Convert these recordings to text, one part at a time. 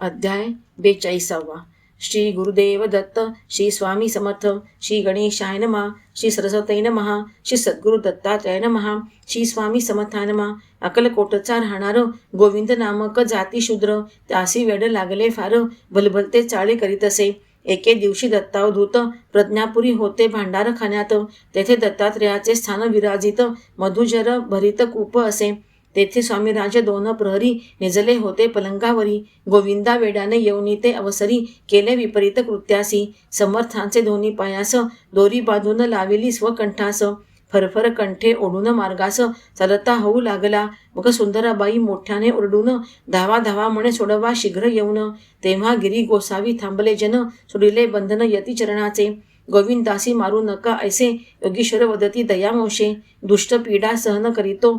अध्याय बेचाळीसावा. श्री गुरुदेव दत्त श्री स्वामी समर्थ श्री गणेशाय नमः श्री सरस्वती नमः श्री सद्गुरु दत्तात्रय नमः श्री स्वामी समर्थाय नमः. अकलकोटचा राहणार गोविंद नामक जाती शूद्र त्यासी वेड लागले फार भलभलते चाळे करीत असे. एके दिवशी दत्तावधूत प्रज्ञापुरी होते भांडार खाण्यात तेथे दत्तात्रेयाचे स्थान विराजित मधुजर भरित कूप असे. तेथे स्वामीराज दोन प्रहरी निजले होते. पलंगावरी गोविंदा वेड्याने येऊनी ते अवसरी केले विपरीत कृत्यासी. समर्थांचे दोन्ही पायास दोरी बांधून लाविली स्वकंठास. फरफर कंठे ओढून मार्गास चालता होऊ लागला. मग सुंदराबाई मोठ्याने ओरडून धावा धावा म्हणे सोडवा शीघ्र येऊन. तेव्हा गिरी गोसावी थांबले जन सोडिले बंधन यती चरणाचे. गोविंदासी मारू नका ऐसे योगीश्वर वदती दयामोशे दुष्ट पीडा सहन करीतो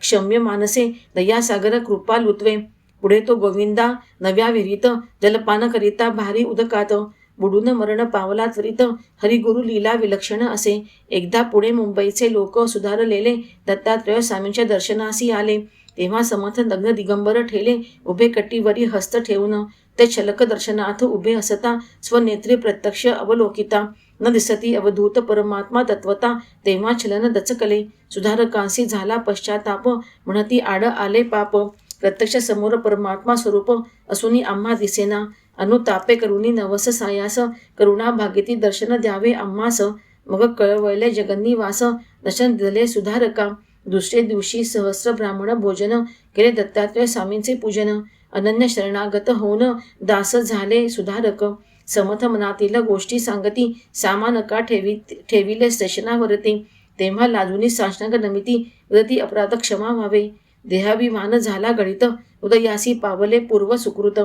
क्षम्य मानसे दयासागर कृपा लुत्वे पुढे तो गोविंदा नव्या विहिरीत जलपान करिता भारी उदकात बुडून मरण पावला त्वरित हरिगुरु लीला विलक्षण असे। एकदा पुढे मुंबईचे लोक सुधारलेले दत्तात्रय स्वामींच्या दर्शनासी आले तेव्हा समर्थ नग्न दिगंबर ठेले उभे कट्टीवरी हस्त ठेवून ते छलक दर्शनार्थ उभे असता स्वनेत्री प्रत्यक्ष अवलोकिता. न दिसती अवधूत परमात्मा तत्वता तेव्हा छलन दचकले. सुधारकांसी झाला पश्चाताप म्हणती आड आले पाप. प्रत्यक्ष समोर परमात्मा स्वरूप असूनी आम्हा दिसेना. अनुतापे करुणी नवस सायास करुणा भागीती दर्शन द्यावे आम्हास. मग कळवळले जगन्निवास दर्शन दिले सुधारका. दुसरे दिवशी सहस्र ब्राह्मण भोजन केले दत्तात्रय स्वामींचे पूजन. अनन्य शरणागत होऊन दास झाले सुधारक. समथ मनातील गोष्टी सांगती सामानका ठेवी ठेविले स्टेशनावरती. तेव्हा लाजूनी साष्टांग नमिती व्रती अपराध क्षमा व्हावे. देहाभिमान झाला गणित उदयासी पावले पूर्व सुकृत.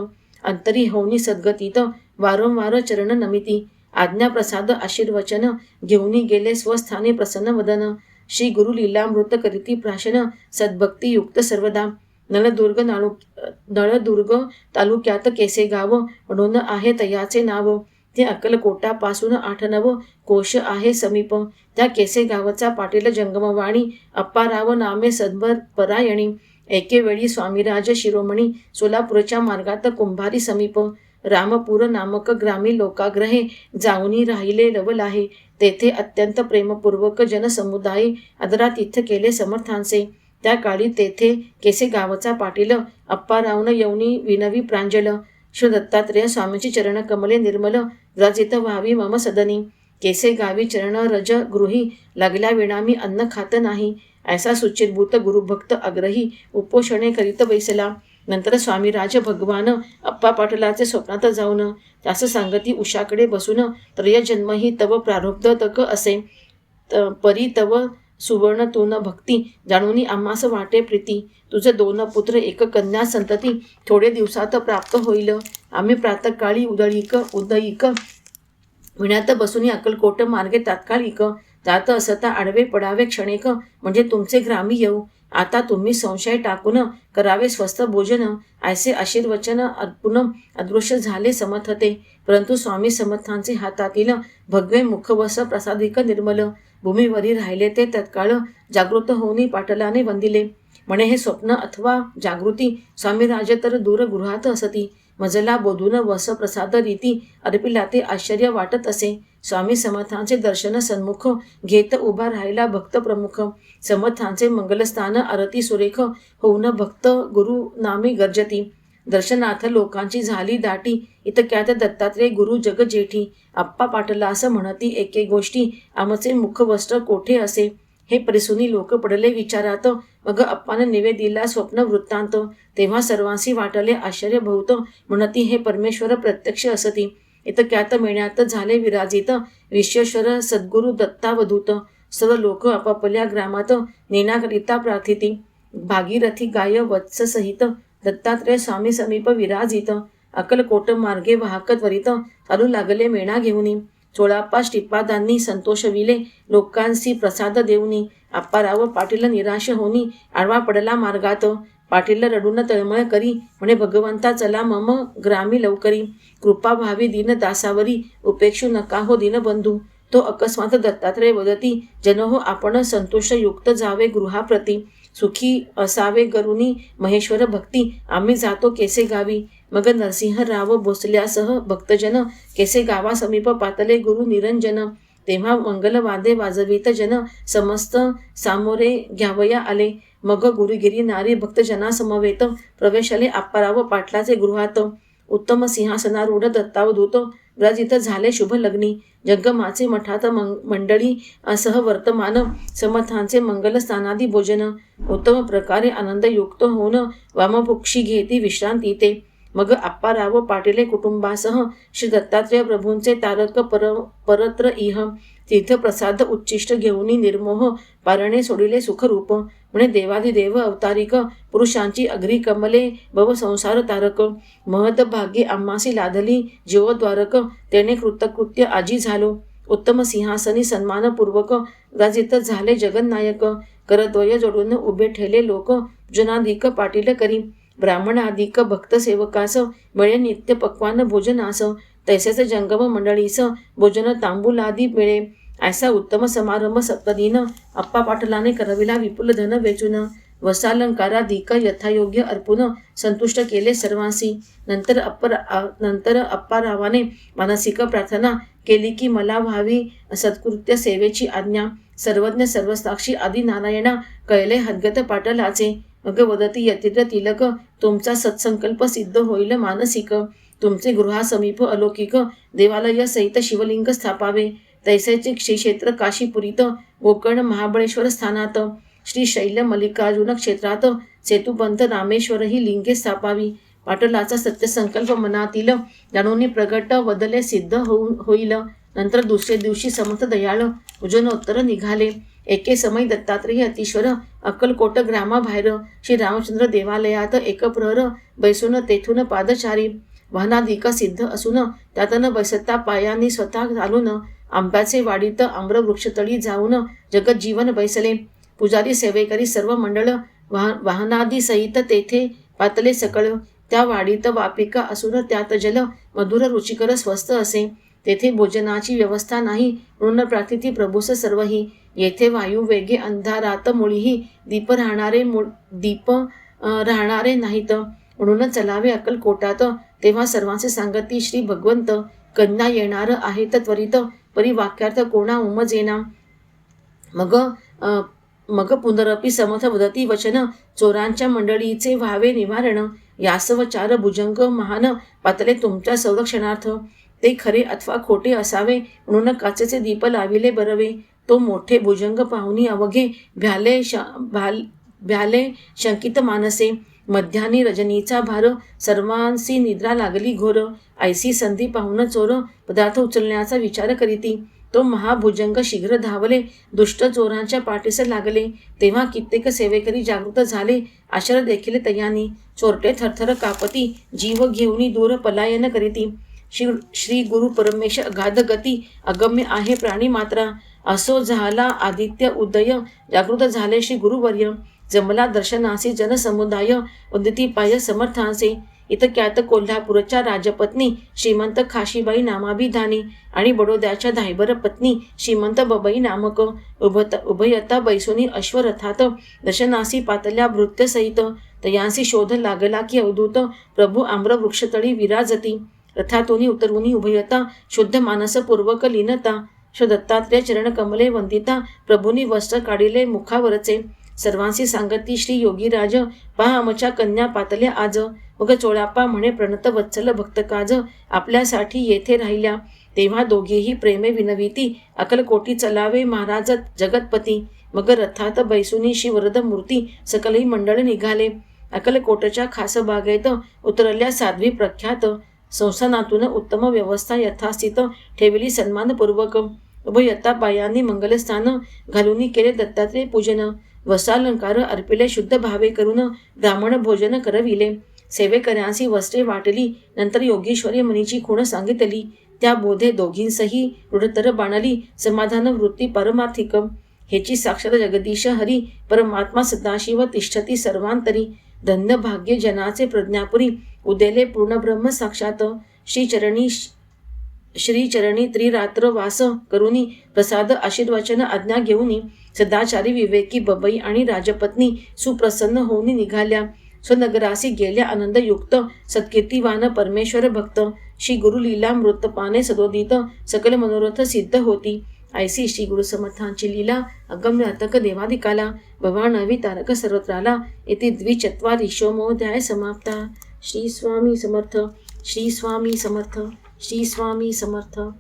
अंतरी होऊनी सद्गतीत वारंवार चरण नमिती. आज्ञाप्रसाद आशीर्वचन घेऊनी गेले स्वस्थाने प्रसन्न वदन. श्री गुरु लीलामृत करीती प्राशन सद्भक्तियुक्त सर्वदा. नळदुर्ग नाळू नळदुर्ग तालुक्यात केसेगाव म्हणून आहे तयाचे नाव. ते अक्कलकोटापासून आठ नव कोश आहे समीप. त्या केसेगावचा पाटील जंगमवाणी अप्पाराव नामे सद्भर परायणी एकेवेळी स्वामीराज शिरोमणी सोलापूरच्या मार्गात कुंभारी समीप. रामपूर नामक ग्रामीण लोकाग्रहे जाऊनी राहिले लवल आहे तेथे अत्यंत प्रेमपूर्वक जनसमुदाय आदरातिथ्य केले समर्थांचे. त्या काळी तेथे केसे गावचा पाटील अप्पारावण यवनी विनवी प्रांजल श्री दत्तात्रेय स्वामीची चरण कमले निर्मल रजित व्हावी मम सदनी. केसे गावी चरण रज गृही लागल्या विणामी अन्न खात नाही. ऐसा सुचिरभूत गुरुभक्त अग्रही उपोषणे करीत बैसला. नंतर स्वामीराज भगवान अप्पा पाटलाचे स्वप्नात जाऊन त्यास सांगती उषाकडे बसून त्रयजन्मही तव प्रारब्ध तक असे. त- परी तव सुवर्ण तून भक्ती जाणून आम्हास वाटे प्रीती. तुझे दोन पुत्र एक कन्या संतती थोडे दिवसात प्राप्त होईल. आम्ही प्रातकाळी उदळीक उदयिक विण्यात बसून अक्कलकोट मार्गे तात्कालिक. जात असता आडवे पडावे क्षणिक म्हणजे तुमचे ग्रामी येऊ. आता तुम्ही संशय टाकून करावे स्वस्थ भोजन. ऐसे आशीर्वचन अर्पून अदृश्य झाले समर्थते. परंतु स्वामी समर्थांचे हातातील भगवे मुखवस प्रसादिक निर्मल. भूमीवरी राहिले ते तत्काळ जागृत होऊनही पाटलाने वंदिले. म्हणे हे स्वप्न अथवा जागृती स्वामीराजे तर दूरगृहात असती. मजला बोधून वस प्रसाद रीती अर्पिला ते आश्चर्य वाटत असे. स्वामी समर्थांचे दर्शन सन्मुख घेत उभा राहिला भक्त प्रमुख. समर्थांचे मंगलस्थान आरती सुरेख होऊन भक्त गुरु नामी गर्जती. दर्शनार्थ लोकांची झाली दाटी. इतक्यात दत्तात्रय गुरु जग जेठी. आप्पा पाटला असं म्हणती एके गोष्टी. आमचे मुखवस्त्र कोठे असे? हे परिसुनी लोक पडले विचारात. मग अप्पाने निवेदिला स्वप्न वृत्तांत. तेव्हा सर्वांशी वाटले आश्चर्य भोवत. म्हणती हे परमेश्वर प्रत्यक्ष असती. इतक्यात मेण्यात झाले विराजित. विश्वेश्वर सद्गुरु दत्तावधूत. सर्व लोक आपापल्या ग्रामात नेण्याकरिता प्रार्थिती. भागीरथी गाय वत्स सहित. दत्तात्रय स्वामी समीप विराजित अकलकोट मार्गे वाहक त्वरित चालू लागले मेणा घेऊनी. चोळाप्पा श्रीपादांनी संतोषविले लोकांसी प्रसाद देऊनी. आप्पाराव पाटील निराश होनी आडवा पडला मार्गात. पाटील रडून तळमळ करी म्हणे भगवंता चला मम ग्रामी लवकरी. कृपा भावी दिन दासावरी उपेक्षू नका हो दीनबंधू. तो अकस्मात दत्तात्रय वदती जन हो आपण संतोषयुक्त जावे गृहाप्रती. सुखी असावे गरुनी महेश्वर भक्ती। आम्ही जातो केसे गावी? मग नरसिंहराव भोसल्यासह भक्तजन केसे गावा समीप पातले गुरु निरंजन? तेव्हा मंगल वादे वाजवित जन समस्त सामोरे घ्यावया आले। मग गुरुगिरी नारी भक्तजना समवेत प्रवेशाले आप्पाराव पाटलाचे गृहात। उत्तम सिंहासनारूढ दत्तावधूत व्रजित झाले शुभ लग्नी जगमाचे मठात मंग मंडळी सह वर्तमान समर्थांचे मंगलस्थानादी भोजन. उत्तम प्रकारे आनंदयुक्त होऊन वामपुक्षी घेती विश्रांती ते मग आप्पाराव पाटीले कुटुंबासह श्री दत्तात्रय प्रभूंचे तारक पर परत्र इह. तीर्थप्रसाद उच्चिष्ट घेऊनी निर्मोह पारणे सोडिले सुखरूप. म्हणे देवाधिदेव अवतारिक पुरुषांची अग्री कमले भव संसार तारक। महत भाग्ये आम्हासी लादली जीवद्वारक। तेने कृतकृत्य आजी झालो। उत्तम सिंहासनी सन्मानपूर्वक गाजित झाले जगन्नायक। करद्वय जोडून उभे ठेले लोक जनाधिक पाटील करी। ब्राह्मणाधिक भक्तसेवकास मिळे नित्य पक्वान भोजनास। तैसेच जंगम मंडळीस भोजन तांबूलादी मिळे। ऐसा उत्तम समारंभ सप्तदिन अप्पा पाटलाने करविला विपुल धन वेचून। वसालंकाराधिक यथायोग्य अर्पून संतुष्ट केले सर्वांसी नंतर अप्पर नंतर अप्पारावाने मानसिक प्रार्थना केली की मला व्हावी सत्कृत्य सेवेची आज्ञा. सर्वज्ञ सर्वसाक्षी आदी नारायणा कैले हदगत पाटलाचे. मग वदती यतीद्र तिलक तुमचा सत्संकल्प सिद्ध होईल मानसिक. तुमचे गृहासमीप अलौकिक देवालय सहित शिवलिंग स्थापावे. तैसेचे क्षेत्र काशीपुरीत गोकर्ण महाबळेश्वर स्थानात. श्री शैल मल्लिकार्जुन क्षेत्रात सेतुबंध रामेश्वरही लिंगे स्थापावी. पाटलाचा सत्यसंकल्प मनातील जाणून प्रगट बदले सिद्ध होऊन होईल. नंतर दुसरे दिवशी समर्थ दयाळ उजनोत्तर निघाले. एके समय दत्तात्रेय अतिश्वर अक्कलकोट ग्रामाबाहेर श्री रामचंद्र देवालयात एक प्रहर बैसून तेथून पादचारी. वाहनाधिक सिद्ध असून त्यातन बैसत्ता पायांनी स्वतः घालून आंब्याचे वाडीत आम्रवृक्षतळी जाऊन जगज्जीवन बैसले. पुजारी सेवेकरी सर्व मंडळ वाह वाहनादी सहित तेथे पातले सकळ. त्या वाडीत वापिका असून त्यात जल मधुर रुचिकर स्वस्त असे. तेथे भोजनाची व्यवस्था नाही. म्हणून प्रार्थिती प्रभूस सर्वही. येथे वायू वेगे अंधारात मुळीही दीप राहणारे दीप राहणारे नाहीत. म्हणून चलावे अक्कलकोटात. तेव्हा सर्वांचे सांगती श्री भगवंत कन्या येणार आहेत त्वरित. परी वाक्यार्थ कोणा उमज येना? मग मग पुनरपी समथ वदती वचन चोरांच्या मंडळीचे व्हावे निवारण यासव चार भुजंग महान पातले तुमच्या संरक्षणार्थ. ते खरे अथवा खोटे असावे म्हणून काचेचे दीप लाविले बरवे. तो मोठे भुजंग पाहुणी अवघे भ्याले श भाल भ्याले शंकित मानसे. मध्यानी रजनीचा भार सर्वांसी निद्रा लागली घोर. ऐसी संधी पाहून चोर पदार्थ उचलण्याचा विचार करीती. तो महाभुजंग शीघ्र धावले दुष्ट चोरांच्या पाठीस लागले. तेव्हा कित्येक सेवेकरी जागृत झाले आश्र देखील तयानी. चोरटे थरथर कापती जीव घेऊनी दूर पलायन करीती. श्री श्री गुरु परमेश अगाध गती अगम्य आहे प्राणी मात्रा. असो झाला आदित्य उदय जागृत झाले श्री गुरुवर्य. जमला दर्शनासी जनसमुदाय उदती पाय समर्थांचे इतक्यात कोल्हापूरच्या राजपत्नी श्रीमंत खाशीबाई नामाभिधानी आणि बडोद्याच्या धायबर पत्नी श्रीमंत बबई नामक उभत उभयता बैसोनी अश्वरथात दशनासी पातल्या भृत्यसहित तयांसी शोध लागला की अवधूत प्रभू आम्रवृक्षतळी विराजती. रथातोनी उतरुनी उभयता शुद्ध मानसपूर्वक लीनता. श दत्तात्रय चरण कमले वंदिता प्रभूनी वस्त्र काढिले मुखावरचे. सर्वांशी सांगती श्री योगीराज पहा आमच्या कन्या पातल्या आज. मग चोळाप्पा म्हणे प्रणत वत्सल भक्तकाज आपल्यासाठी येथे राहिल्या. तेव्हा दोघेही प्रेमे विनविती अकलकोटी चलावे महाराज जगतपती. मग रथात बैसुनी वरद मूर्ती सकलही मंडळ निघाले. अकलकोटच्या खास बागेत उतरल्या साध्वी प्रख्यात. संस्थानातून उत्तम व्यवस्था यथास्थित ठेवली सन्मानपूर्वक. उभयता बायांनी मंगलस्थान घालून केले दत्तात्रय पूजन. वसालंकार अर्पिले शुद्ध भावे करून ब्राह्मण भोजन करविले. सेवेकऱ्यांशी वस्त्रे वाटली नंतर योगेश्वरी मुनीची खूण सांगितली. त्या बोधे दोघींसही रुढतर बाणली समाधान वृत्ती परमार्थिक. हेची साक्षात जगदीश हरी परमात्मा सदाशिव तिष्ठती सर्वांतरी. धन्य भाग्य जनाचे प्रज्ञापुरी उदेले पूर्ण ब्रह्म साक्षात. श्रीचरणी श्रीचरणी त्रिरात्र वास करुनी प्रसाद आशीर्वचन आज्ञा घेऊनी सदाचारी विवेकी बबई आणि राजपत्नी सुप्रसन्न होऊन निघाल्या. स्वनगरासी गेल्या आनंदयुक्त सत्कीर्तिवान परमेश्वर भक्त. श्री गुरु लीला मृत सदोदित सकल मनोरथ सिद्ध होती. ऐसी श्री गुरु समर्थांची लीला अगम्य अतक देवादिकाला भवानवी तारक सर्वत्राला येथे द्विचत्वारिशोमोध्याय समाप्ता. श्री स्वामी समर्थ श्री स्वामी समर्थ. श्री स्वामी समर्थ.